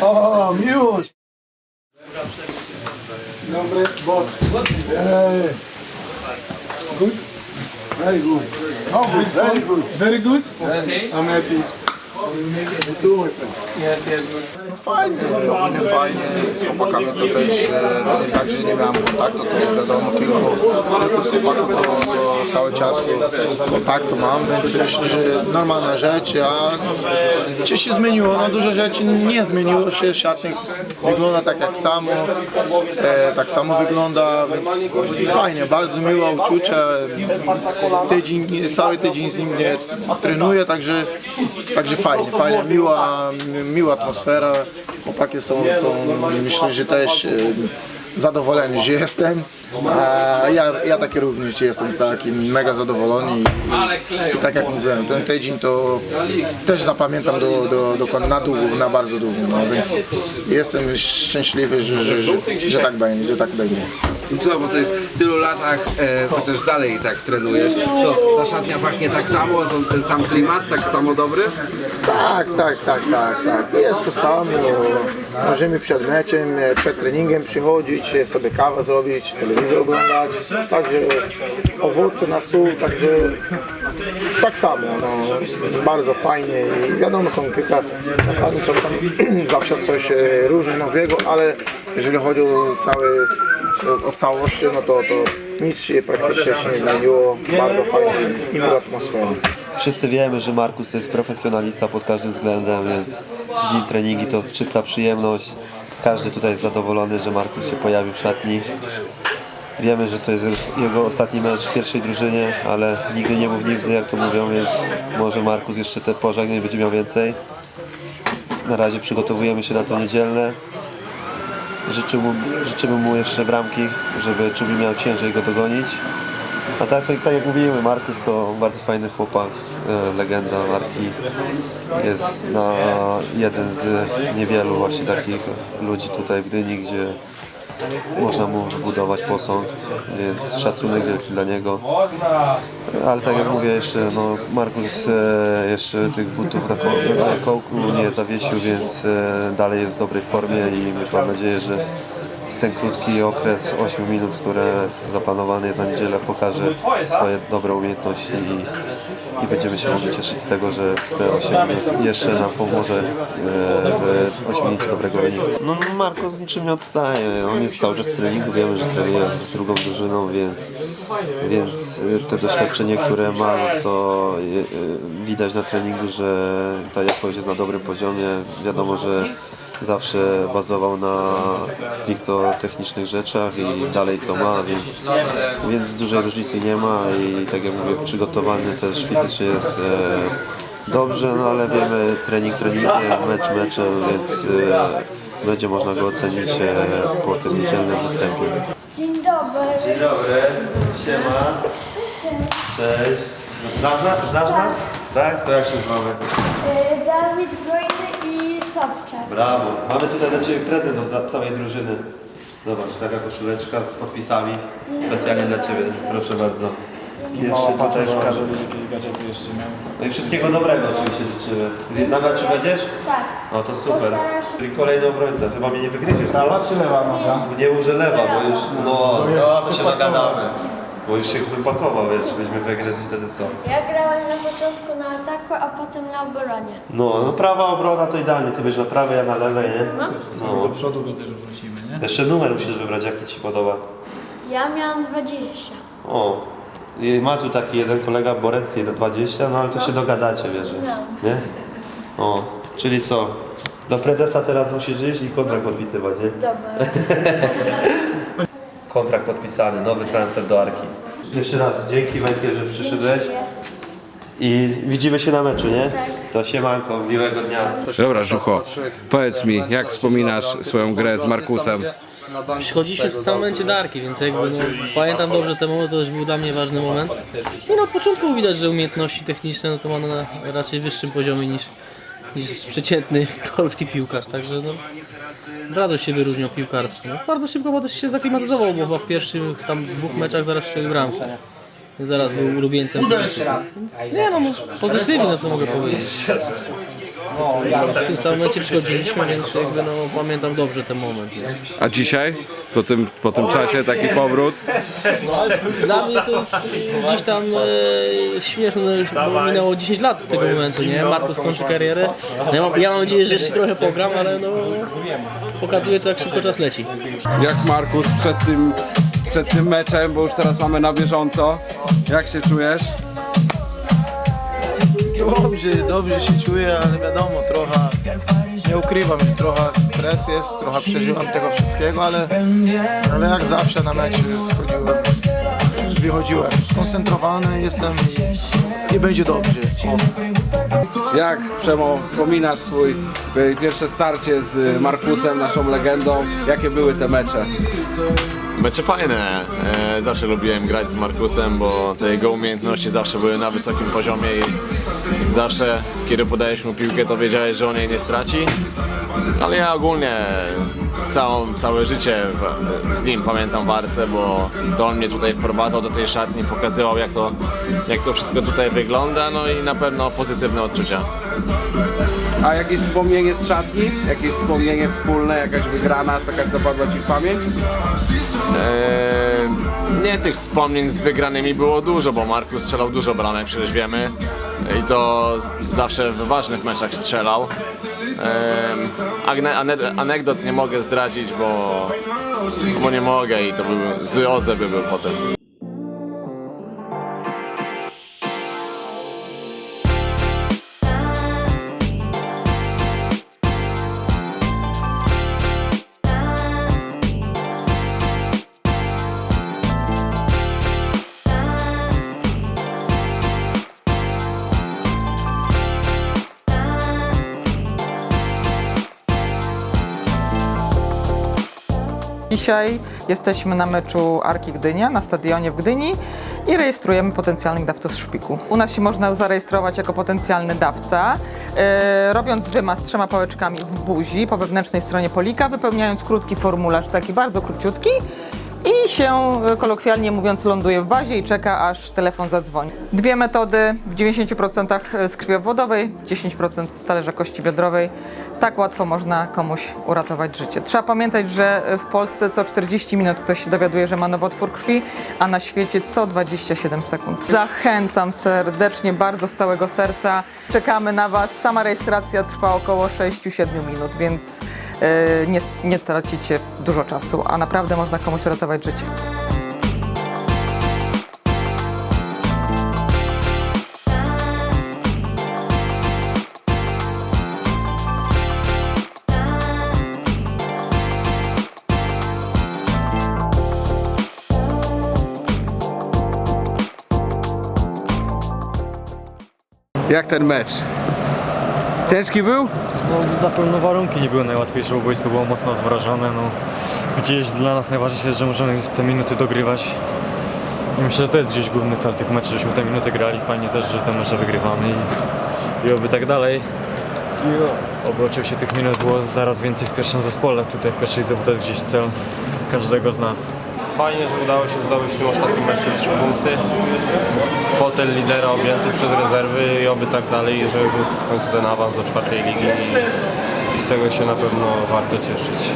O, miłość! Dobry, boss. Good? Very good. Oh, good, very good. Very good? I'm happy. No fajnie, ogólnie fajnie. Z chłopakami to też e, to nie jest tak, że nie miałem kontaktu, to wiadomo, kilku, kilku z chłopaków to, to cały czas kontaktu mam, więc myślę, że normalna rzecz, a czy się zmieniło? No dużo rzeczy nie zmieniło się, szatnik wygląda tak jak samo, e, tak samo wygląda, więc fajnie, bardzo miłe uczucie, tydzień, cały tydzień z nim nie trenuję, także, także fajnie, fajnie, miła, miła atmosfera, chłopaki są, są myślę, że też e, zadowoleni, że jestem, a ja, ja taki również jestem taki mega zadowolony i, i tak jak mówiłem, ten tydzień to też zapamiętam do, do, do, na długo, na bardzo długo, no więc jestem szczęśliwy, że, że, że, że tak będzie, że tak będzie. I co, po tych tylu latach, e, chociaż dalej tak trenujesz, to ta szatnia pachnie tak samo, ten sam klimat, tak samo dobry? Tak, tak, tak, tak, tak. Jest to samo. Możemy przed meczem, e, przed treningiem przychodzić, e, sobie kawę zrobić, telewizor oglądać. Także owoce na stół, także tak samo. No, bardzo fajnie i wiadomo są kilka, czasami tam zawsze coś e, różnie nowego, ale jeżeli chodzi o cały o całości, no to, to nic się praktycznie się nie zmieniło. Bardzo fajnie i miła atmosfera. Wszyscy wiemy, że Markus to jest profesjonalista pod każdym względem, więc z nim treningi to czysta przyjemność. Każdy tutaj jest zadowolony, że Markus się pojawił w szatni. Wiemy, że to jest jego ostatni mecz w pierwszej drużynie, ale nigdy nie mów nigdy, jak to mówią, więc może Markus jeszcze te pożegnań będzie miał więcej. Na razie przygotowujemy się na to niedzielne. Życzymy mu, życzymy mu jeszcze bramki, żeby Czubi miał ciężej go dogonić. A tak, tak jak mówimy, Markus to bardzo fajny chłopak, e, legenda marki. Jest na jeden z niewielu właśnie takich ludzi tutaj w Gdyni, gdzie można mu budować posąg, więc szacunek wielki dla niego. Ale tak jak mówię jeszcze, no Markus e, jeszcze tych butów na, ko- na kołku nie zawiesił, więc e, dalej jest w dobrej formie i mam nadzieję, że ten krótki okres 8 minut, które zaplanowany jest na niedzielę, pokaże swoje dobre umiejętności i, i będziemy się mogli cieszyć z tego, że te 8 minut jeszcze nam pomoże e, w 8 minut dobrego wyniku. No Marko z niczym nie odstaje, on jest cały czas w treningu, wiemy, że trenuje z drugą drużyną, więc, więc e, te doświadczenie, które ma, no to e, widać na treningu, że ta jakość jest na dobrym poziomie. Wiadomo, że zawsze bazował na stricto technicznych rzeczach i dalej to ma, więc, więc dużej różnicy nie ma i tak jak mówię, przygotowany też fizycznie jest e, dobrze, no ale wiemy, trening treningiem, mecz meczem, więc e, będzie można go ocenić e, po tym niedzielnym występie. Dzień dobry. Dzień dobry, siema, cześć. Znasz nas? Znasz nas? Tak? To jak się znamy? Y, Dawid Brojny i Sobczak. Brawo. Mamy tutaj dla Ciebie prezent od dla całej drużyny. Zobacz, taka koszuleczka z podpisami. Specjalnie dla Ciebie. Proszę bardzo. Jeszcze tutaj szkaże. jakieś gadżety jeszcze miał. No i wszystkiego dobrego oczywiście życzymy. Na meczu będziesz? Tak. No to super. Czyli kolejny obrońca. Chyba mnie nie wygryziesz, co? Prawa czy lewa noga? Nie mów, że lewa, bo już, no, no to się dogadamy. Bo już się wypakował, wiesz, żebyśmy wygryzli wtedy co? Ja grałem na początku na ataku, a potem na obronie. No, no prawa obrona to idealnie. Ty będziesz na prawej, ja na lewej, nie? No. No. Do przodu go też wrzucimy, nie? Jeszcze numer musisz wybrać, jaki Ci podoba. Ja miałam 20. O, i ma tu taki jeden kolega Borec 1,20, no ale to się dogadacie, wiesz, że- nie? O, czyli co? Do prezesa teraz musisz iść i kontrakt podpisywać, nie? Dobra. Kontrakt podpisany, nowy transfer do Arki. Jeszcze raz, dzięki Węgier, że przyszedłeś i widzimy się na meczu, nie? Tak. To siemanko, miłego dnia. Dobra, Żucho, powiedz mi, jak wspominasz swoją grę z Markusem? Przychodziliśmy w samym momencie Darki, więc jakby no, pamiętam dobrze ten moment, to też był dla mnie ważny moment. No na początku widać, że umiejętności techniczne no to ma na raczej wyższym poziomie niż, niż przeciętny polski piłkarz, także no od razu się wyróżniał piłkarsko. No, bardzo szybko potem się zaklimatyzował, bo chyba w pierwszych tam dwóch meczach zaraz strzelił bramkę. zaraz był ulubieńcem. Więc Nie no, no pozytywnie no, co mogę powiedzieć. W tym samym momencie przychodziliśmy, więc jakby no pamiętam dobrze ten moment. Nie? A dzisiaj? Po tym, po tym czasie taki powrót? Dla mnie to jest gdzieś tam e, śmieszne, no już bo minęło 10 lat tego momentu, nie? Markus kończy karierę. No ja, mam, ja mam nadzieję, że jeszcze trochę pogram, ale no pokazuje to jak szybko czas leci. Jak Markus przed tym, przed tym meczem, bo już teraz mamy na bieżąco. Jak się czujesz? Dobrze, dobrze się czuję, ale wiadomo, trochę, nie ukrywam, że trochę stres jest, trochę przeżywam tego wszystkiego, ale, ale jak zawsze na mecz schodziłem, wychodziłem skoncentrowany, jestem i będzie dobrze. Jak Przemo wspominasz swój y, pierwsze starcie z Markusem, naszą legendą? Jakie były te mecze? Mecze fajne. E, zawsze lubiłem grać z Markusem, bo te jego umiejętności zawsze były na wysokim poziomie i zawsze, kiedy podajesz mu piłkę, to wiedziałeś, że on jej nie straci. Ale ja ogólnie całą, całe życie w- z nim pamiętam Warce, bo to on mnie tutaj wprowadzał do tej szatni, pokazywał jak to, jak to wszystko tutaj wygląda, no i na pewno pozytywne odczucia. A jakieś wspomnienie z szatni? Jakieś wspomnienie wspólne, jakaś wygrana, taka zapadła Ci w pamięć? Eee, nie tych wspomnień z wygranymi było dużo, bo Markus strzelał dużo bramek, przecież wiemy. I to zawsze w ważnych meczach strzelał. Ane- anegdot nie mogę zdradzić, bo, bo nie mogę i to by zły odzew by był potem. Dzisiaj jesteśmy na meczu Arki Gdynia na stadionie w Gdyni i rejestrujemy potencjalnych dawców szpiku. U nas się można zarejestrować jako potencjalny dawca, e, robiąc wymaz trzema pałeczkami w buzi po wewnętrznej stronie polika, wypełniając krótki formularz, taki bardzo króciutki i się, e, kolokwialnie mówiąc, ląduje w bazie i czeka, aż telefon zadzwoni. Dwie metody, w 90% z krwi obwodowej, 10% z talerza kości biodrowej. Tak łatwo można komuś uratować życie. Trzeba pamiętać, że w Polsce co 40 minut ktoś się dowiaduje, że ma nowotwór krwi, a na świecie co 27 sekund. Zachęcam serdecznie, bardzo z całego serca. Czekamy na Was. Sama rejestracja trwa około 6-7 minut, więc e, nie, nie tracicie dużo czasu, a naprawdę można komuś uratować życie. Jak ten mecz? Ciężki był? No, na pewno warunki nie były najłatwiejsze, bo boisko było mocno zmrażone. No, gdzieś dla nas najważniejsze jest, że możemy te minuty dogrywać. I myślę, że to jest gdzieś główny cel tych meczów, żeśmy te minuty grali. Fajnie też, że te mecze wygrywamy i, i oby tak dalej. I oby oczywiście tych minut było zaraz więcej w pierwszym zespole, tutaj w pierwszej lidze, bo to jest gdzieś cel każdego z nas. Fajnie, że udało się zdobyć w tym ostatnim meczu trzy punkty. Fotel lidera objęty przez rezerwy i oby tak dalej, i żeby był w końcu ten awans do czwartej ligi i z tego się na pewno warto cieszyć.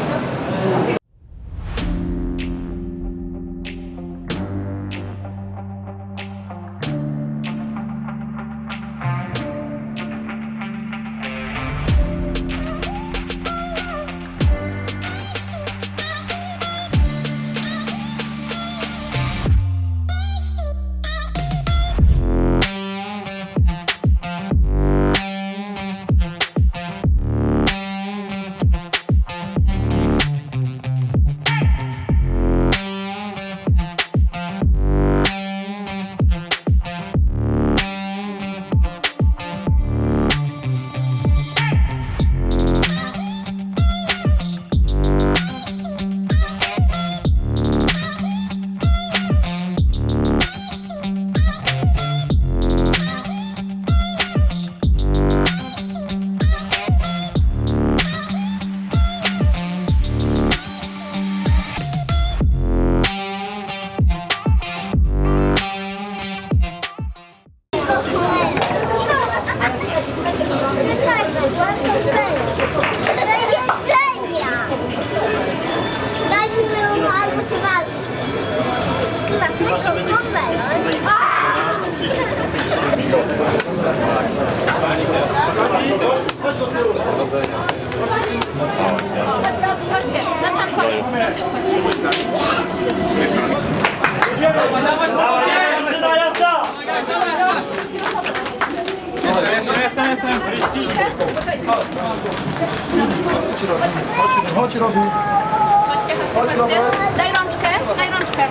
Chodźcie, na sam koniec, na tył chodźcie. Chodź, Robi. Chodźcie, chodźcie, chodźcie. Daj rączkę, daj rączkę.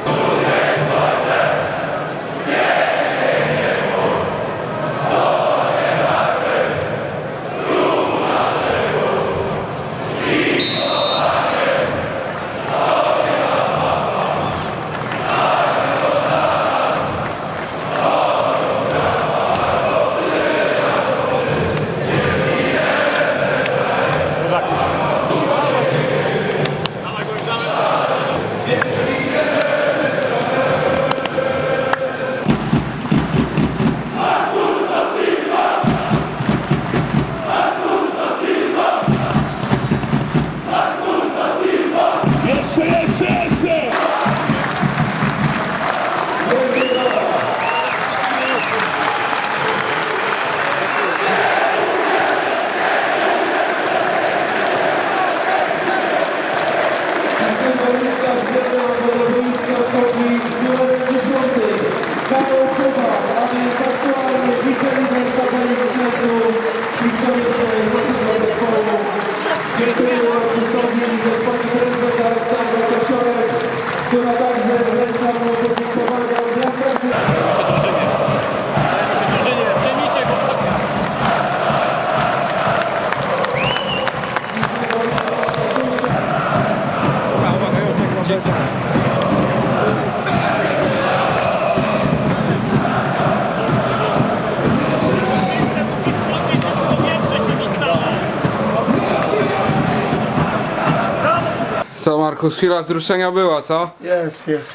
Markus, chwila wzruszenia była, co? Jest, jest.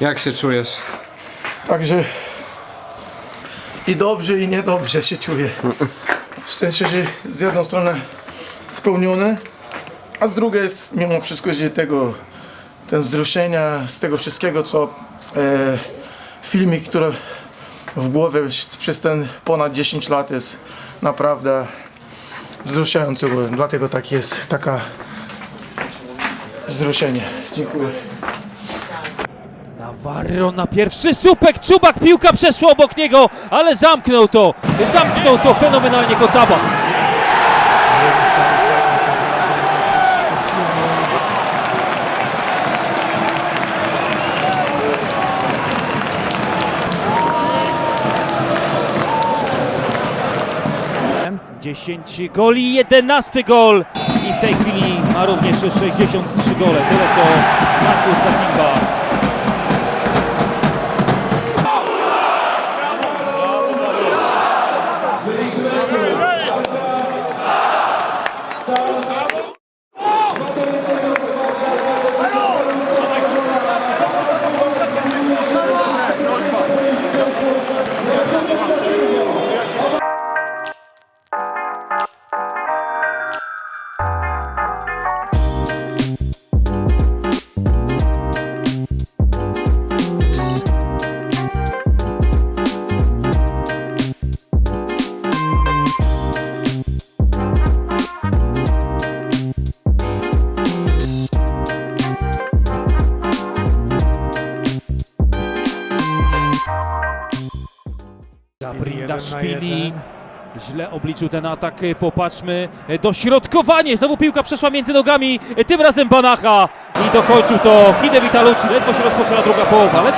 Jak się czujesz? Także i dobrze, i niedobrze się czuję. W sensie, że z jednej strony spełnione, a z drugiej jest mimo wszystko, że tego ten wzruszenia, z tego wszystkiego, co e, filmik, który w głowie przez ten ponad 10 lat jest naprawdę wzruszający, dlatego tak jest taka wzruszenie. Dziękuję. Navarro na pierwszy słupek, Czubak, piłka przeszła obok niego, ale zamknął to, zamknął to fenomenalnie Kocaba. Dziesięć goli, jedenasty gol i w tej chwili ma również 63 gole, tyle co Marcus da Brindaszwili źle obliczył ten atak, popatrzmy, dośrodkowanie, znowu piłka przeszła między nogami, tym razem Banacha. I dokończył to Hide Vitalucci, ledwo się rozpoczęła druga połowa, lecz...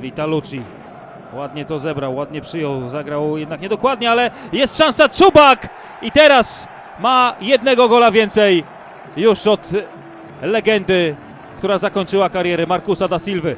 Vitalucci ładnie to zebrał, ładnie przyjął, zagrał jednak niedokładnie, ale jest szansa. Czubak! I teraz ma jednego gola więcej już od legendy która zakończyła karierę Markusa da Silwy.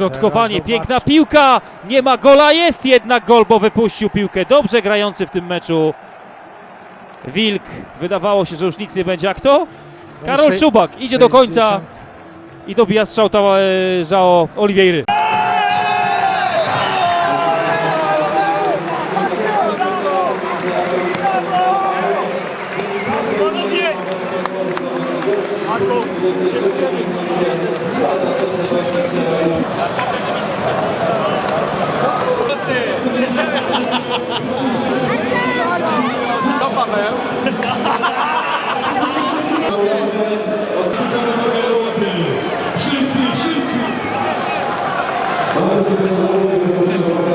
Dośrodkowanie, piękna piłka, nie ma gola, jest jednak gol, bo wypuścił piłkę. Dobrze grający w tym meczu Wilk. Wydawało się, że już nic nie będzie. A kto? Karol Czubak idzie do końca i dobija strzał ta, e, Żao Oliveira. Marko!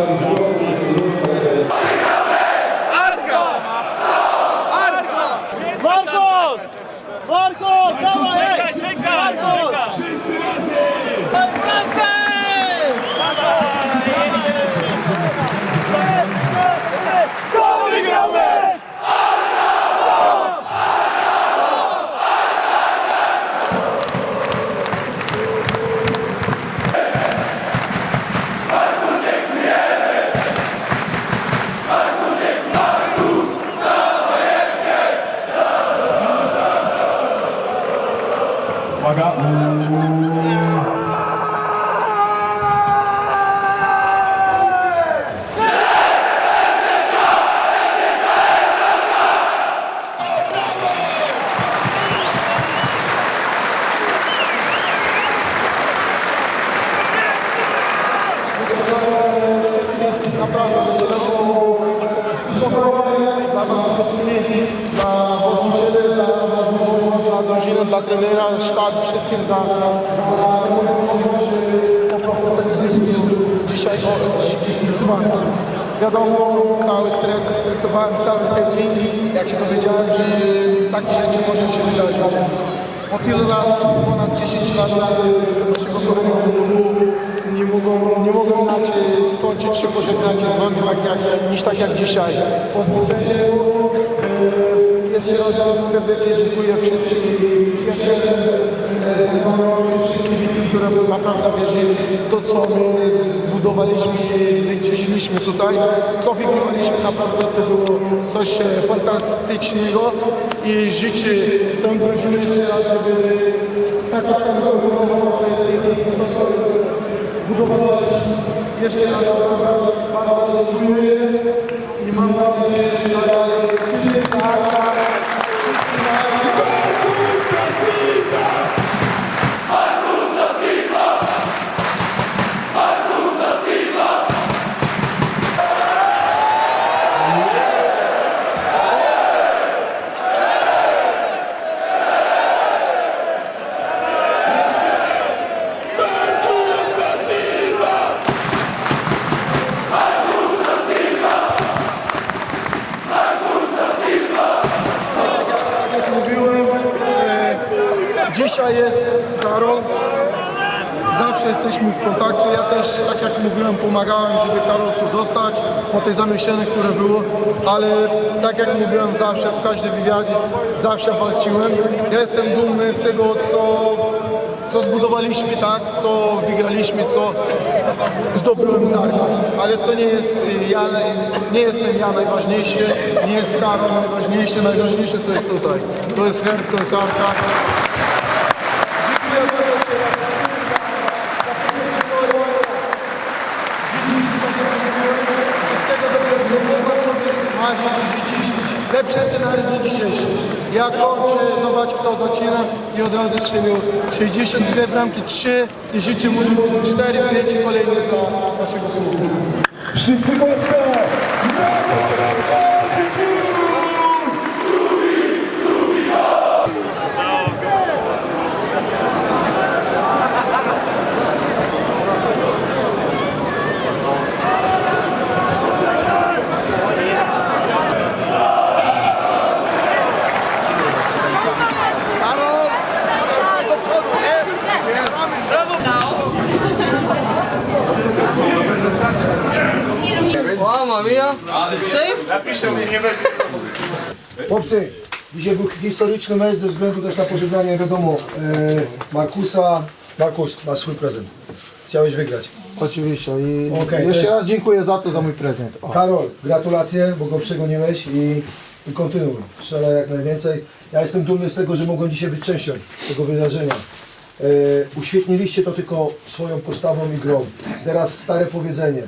Dla Was wszystkich, dla właścicieli, za dla drużyny, dla trenera, sztab, wszystkim za, za dzisiaj o, z Wami. Wiadomo, cały stres, stresowałem cały ten dzień. Jak się dowiedziałem, że takie rzeczy może się wydarzyć. Po tyle lat, ponad 10 lat naszego klubu, nie mogą, nie mogą inaczej skończyć się pożegnać z Wami tak jak, niż tak jak dzisiaj. Po e, jeszcze raz serdecznie dziękuję wszystkim przyjacielom, e, wszystkim kibicom, które naprawdę wierzyli to, co my zbudowaliśmy i zwyciężyliśmy tutaj. Co wygrywaliśmy, naprawdę to było coś e, fantastycznego i życzę tę drużynę żeby taka sama budowała jeszcze raz bardzo, bardzo dziękuję i mam nadzieję, że wszyscy pomagałem, żeby Karol tu zostać po tej zamieszaniu, które było, ale tak jak mówiłem, zawsze w każdym wywiadzie, zawsze walczyłem. Ja jestem dumny z tego, co, co zbudowaliśmy, tak, co wygraliśmy, co zdobyłem Zarka. Ale to nie jest y, ja, nie jestem ja najważniejszy, nie jest Karol najważniejszy, najważniejsze to jest tutaj. To jest herb, to jest Arka. Dziękuję bardzo jeszcze raz. Wszystkiego dobrego, tego sobie marzyć i życzyć. Lepszy scenariusz niż dzisiejszy. Ja kończę, zobacz kto zaczyna i od razu strzelił 62 bramki, 3 i życzę mu 4, 5 kolejne dla naszego klubu. Wszyscy głośno! Mamma Chłopcy, dzisiaj był historyczny mecz ze względu też na pożegnanie, wiadomo, e, Markusa. Markus, masz swój prezent. Chciałeś wygrać. Oczywiście i Okej, to jeszcze jest- raz dziękuję za to, za mój prezent. O. Karol, gratulacje, bo go przegoniłeś i i kontynuuj. Strzelaj jak najwięcej. Ja jestem dumny z tego, że mogłem dzisiaj być częścią tego wydarzenia. E, uświetniliście to tylko swoją postawą i grą. Teraz stare powiedzenie,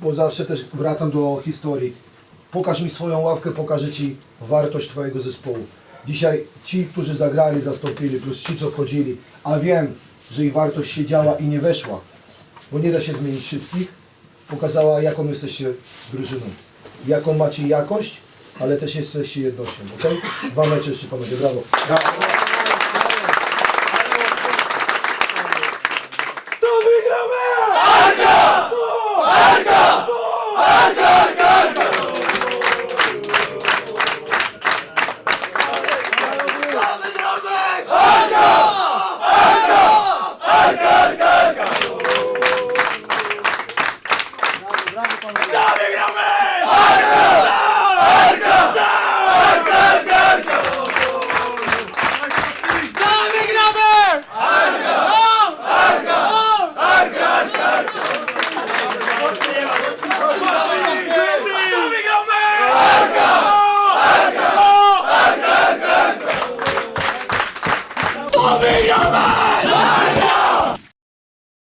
bo zawsze też wracam do historii. Pokaż mi swoją ławkę, pokażę Ci wartość Twojego zespołu. Dzisiaj ci, którzy zagrali, zastąpili, plus ci, co wchodzili, a wiem, że ich wartość się działa i nie weszła, bo nie da się zmienić wszystkich, pokazała, jaką jesteście drużyną, jaką macie jakość, ale też jesteście jednością? Dwa mecze jeszcze panowie, brawo. brawo.